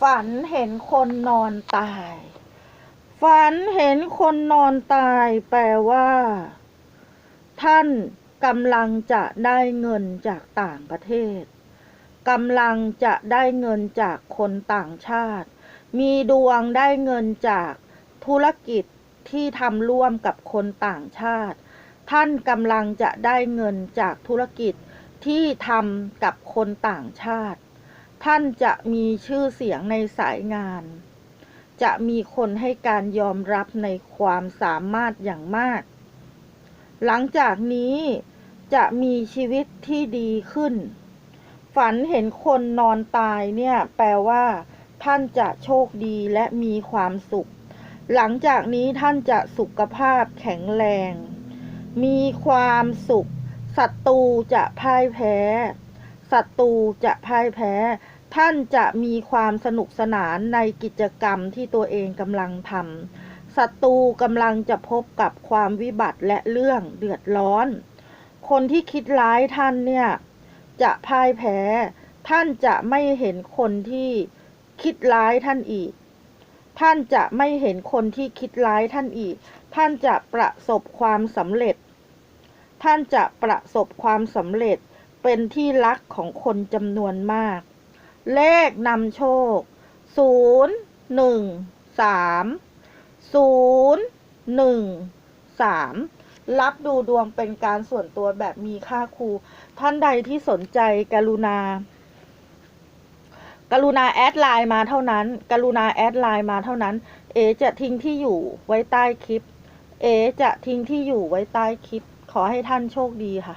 ฝันเห็นคนนอนตาย ฝันเห็นคนนอนตายแปลว่า ท่านกำลังจะได้เงินจากต่างประเทศกำลังจะได้เงินจากคนต่างชาติ มีดวงได้เงินจากธุรกิจที่ทำร่วมกับคนต่างชาติ ท่านกำลังจะได้เงินจากธุรกิจที่ทำกับคนต่างชาติ ท่านจะมีชื่อเสียงในสายงาน จะมีคนให้การยอมรับในความสามารถอย่างมาก หลังจากนี้จะมีชีวิตที่ดีขึ้น ฝันเห็นคนนอนตายเนี่ยแปลว่า ท่านจะโชคดีและมีความสุข หลังจากนี้ท่านจะสุขภาพแข็งแรง มีความสุขศัตรูจะพ่ายแพ้ศัตรูจะพ่ายแพ้ ท่านจะมีความสนุกสนานในกิจกรรมที่ตัวเองกำลังทำศัตรูกำลังจะพบกับความวิบัติและเรื่องเดือดร้อน คนที่คิดร้ายท่านเนี่ยจะพ่ายแพ้ ท่านจะไม่เห็นคนที่คิดร้ายท่านอีก ท่านจะไม่เห็นคนที่คิดร้ายท่านอีก ท่านจะประสบความสำเร็จ ท่านจะประสบความสำเร็จเป็นที่รักของคนจำนวนมาก เลขนำโชคศูนย์หนึ่งสามศูนย์หนึ่งสามรับดูดวงเป็นการส่วนตัวแบบมีค่าครู ท่านใดที่สนใจกรุณา กรุณาแอดไลน์มาเท่านั้น กรุณาแอดไลน์มาเท่านั้น เอจะทิ้งที่อยู่ไว้ใต้คลิป เอจะทิ้งที่อยู่ไว้ใต้คลิป ขอให้ท่านโชคดีค่ะ